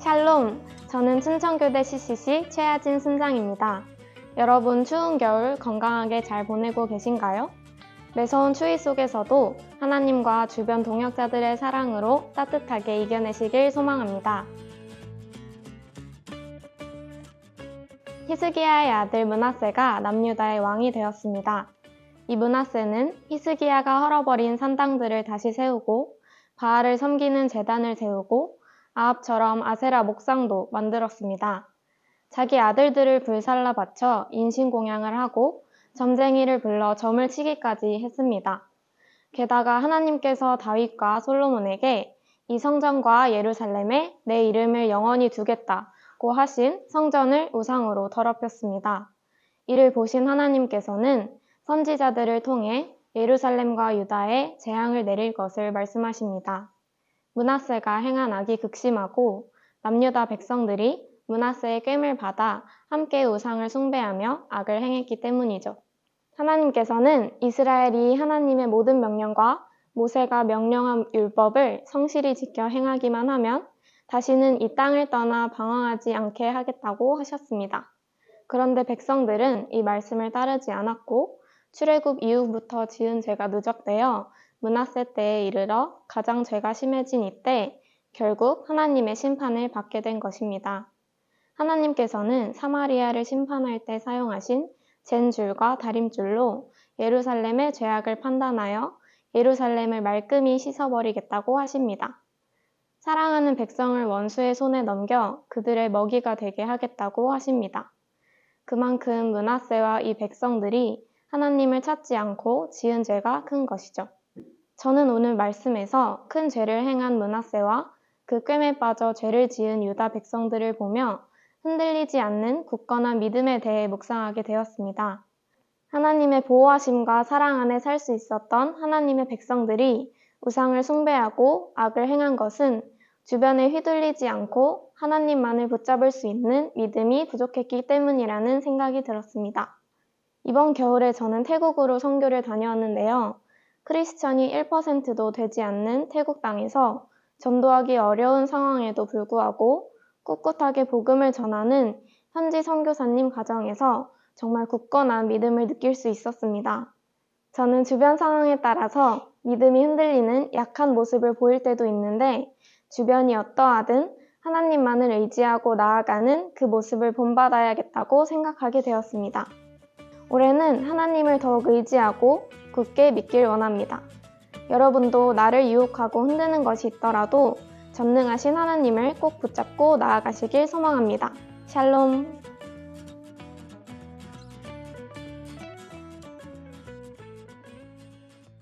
샬롬, 저는 춘천교대 CCC 최하진 순장입니다. 여러분 추운 겨울 건강하게 잘 보내고 계신가요? 매서운 추위 속에서도 하나님과 주변 동역자들의 사랑으로 따뜻하게 이겨내시길 소망합니다. 히스기야의 아들 문하세가 남유다의 왕이 되었습니다. 이 문하세는 히스기야가 헐어버린 산당들을 다시 세우고 바알을 섬기는 재단을 세우고 아합처럼 아세라 목상도 만들었습니다. 자기 아들들을 불살라 바쳐 인신공양을 하고 점쟁이를 불러 점을 치기까지 했습니다. 게다가 하나님께서 다윗과 솔로몬에게 이 성전과 예루살렘에 내 이름을 영원히 두겠다고 하신 성전을 우상으로 더럽혔습니다. 이를 보신 하나님께서는 선지자들을 통해 예루살렘과 유다에 재앙을 내릴 것을 말씀하십니다. 문하세가 행한 악이 극심하고 남유다 백성들이 문하세의 꿰을 받아 함께 우상을 숭배하며 악을 행했기 때문이죠. 하나님께서는 이스라엘이 하나님의 모든 명령과 모세가 명령한 율법을 성실히 지켜 행하기만 하면 다시는 이 땅을 떠나 방황하지 않게 하겠다고 하셨습니다. 그런데 백성들은 이 말씀을 따르지 않았고 출애굽 이후부터 지은 죄가 누적되어 문하세 때에 이르러 가장 죄가 심해진 이때 결국 하나님의 심판을 받게 된 것입니다. 하나님께서는 사마리아를 심판할 때 사용하신 젠줄과 다림줄로 예루살렘의 죄악을 판단하여 예루살렘을 말끔히 씻어버리겠다고 하십니다. 사랑하는 백성을 원수의 손에 넘겨 그들의 먹이가 되게 하겠다고 하십니다. 그만큼 문하세와 이 백성들이 하나님을 찾지 않고 지은 죄가 큰 것이죠. 저는 오늘 말씀에서 큰 죄를 행한 문하세와 그 꿰매 빠져 죄를 지은 유다 백성들을 보며 흔들리지 않는 굳건한 믿음에 대해 묵상하게 되었습니다. 하나님의 보호하심과 사랑 안에 살 수 있었던 하나님의 백성들이 우상을 숭배하고 악을 행한 것은 주변에 휘둘리지 않고 하나님만을 붙잡을 수 있는 믿음이 부족했기 때문이라는 생각이 들었습니다. 이번 겨울에 저는 태국으로 선교를 다녀왔는데요. 크리스천이 1%도 되지 않는 태국 땅에서 전도하기 어려운 상황에도 불구하고 꿋꿋하게 복음을 전하는 현지 선교사님 가정에서 정말 굳건한 믿음을 느낄 수 있었습니다. 저는 주변 상황에 따라서 믿음이 흔들리는 약한 모습을 보일 때도 있는데 주변이 어떠하든 하나님만을 의지하고 나아가는 그 모습을 본받아야겠다고 생각하게 되었습니다. 올해는 하나님을 더욱 의지하고 굳게 믿길 원합니다. 여러분도 나를 유혹하고 흔드는 것이 있더라도 전능하신 하나님을 꼭 붙잡고 나아가시길 소망합니다. 샬롬.